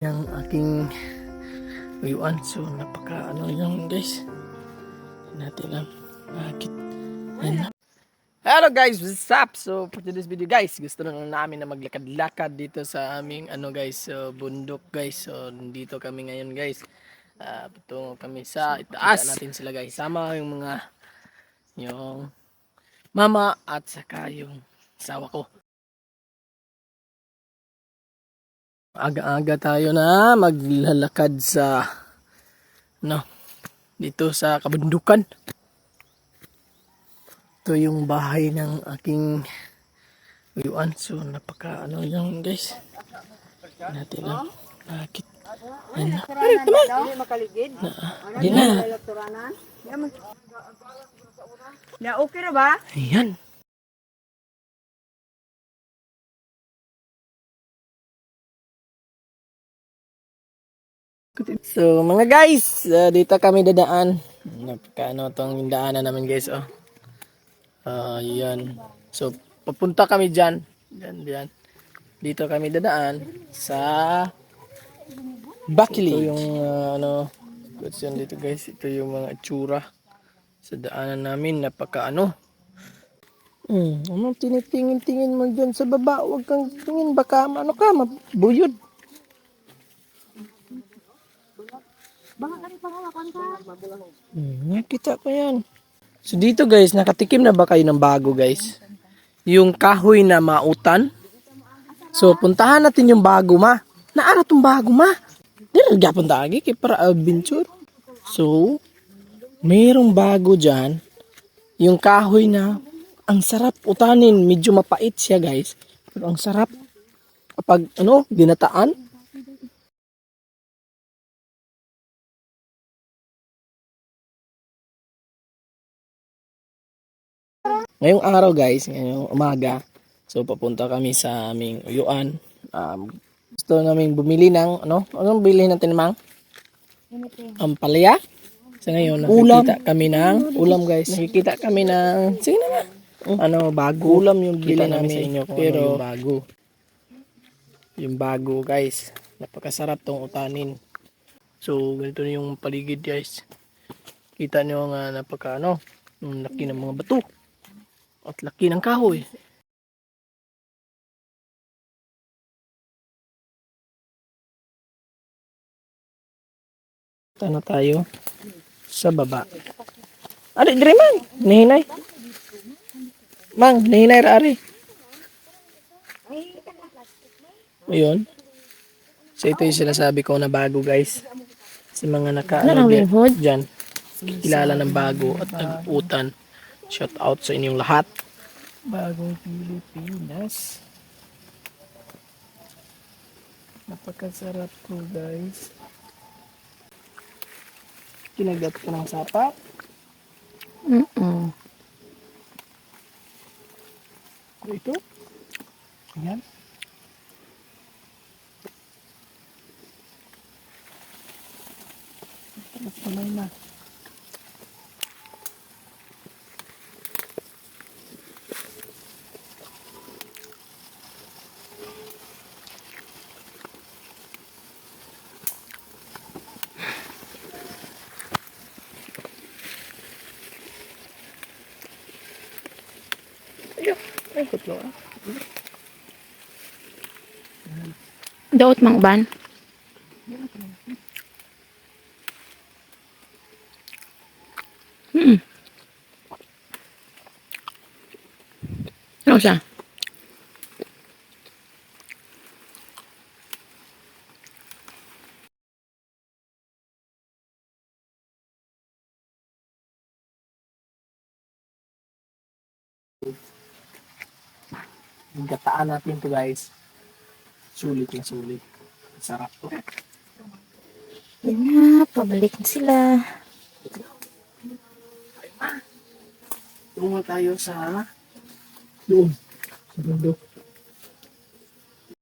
yung aking uyuan. So, napaka ano yung guys. Natin lang. Bakit? Hello guys, what's up? So for today's video guys, gusto na namin na maglakad-lakad dito sa aming ano guys, so, bundok guys. So dito kami ngayon guys. Uh, patungo kami sa itaas. natin sila guys. Sama yung mga yung mama at saka yung asawa ko. Aga-aga tayo na maglalakad sa no dito sa kabundukan. Ito yung bahay ng aking uyuan. So, napaka ano yung guys. Natin lang. Bakit? Ano? Makaligid. Di na. Ya, okay na ba? Ayan. So, mga guys, uh, dito kami dadaan. Napaka ano tong daanan namin guys, oh. Ah, yan. So, papunta kami diyan. Diyan, diyan. Dito kami dadaan sa Bakili. Ito yung uh, ano, question dito guys. Ito yung mga itsura sa daanan namin. Napaka ano. Hmm, ano tinitingin-tingin mo dyan sa baba? Huwag kang tingin. Baka ano ka, mabuyod. Hmm, nakita ko yan. So dito guys, nakatikim na ba kayo ng bago guys? Yung kahoy na mautan. So puntahan natin yung bago ma. Naara tong bago ma. Dili gyapon ta agi kay para adventure. So mayroong bago diyan. Yung kahoy na ang sarap utanin, medyo mapait siya guys. Pero ang sarap kapag ano, ginataan. Ngayong araw guys, ngayong umaga, so papunta kami sa aming uyuan. Um, gusto namin bumili ng, ano, anong bili natin mang? Ang palaya. Sa ngayon, nakikita kami ng ulam guys. Nakikita kami ng, sige na nga, ano, bago. Ulam yung bili namin sa inyo pero yung bago. Yung bago guys. Napakasarap tong utanin. So, ganito na yung paligid guys. Kita nyo nga napaka ano, laki ng mga bato. At laki ng kahoy. Tano tayo sa baba. Ari, dire man. Nihinay. Mang, nihinay ra ari. Ayun. So ito yung sinasabi ko na bago guys. Sa mga naka ano, dyan. Kilala ng bago at nag-utan. Shout out sa inyong lahat. Bagong Pilipinas. Napakasarap to guys. Kinagat ko ng sapat. Mm-mm. Ito. Ayan. Tapos kamay na. Ayun. Ay, kutlo ah. Daot mang. Hmm. Ano siya? Yung gataan natin to guys. Sulit na sulit. Sarap to. Yan na, pabalik na sila. Tungo tayo sa doon. Sa bundok.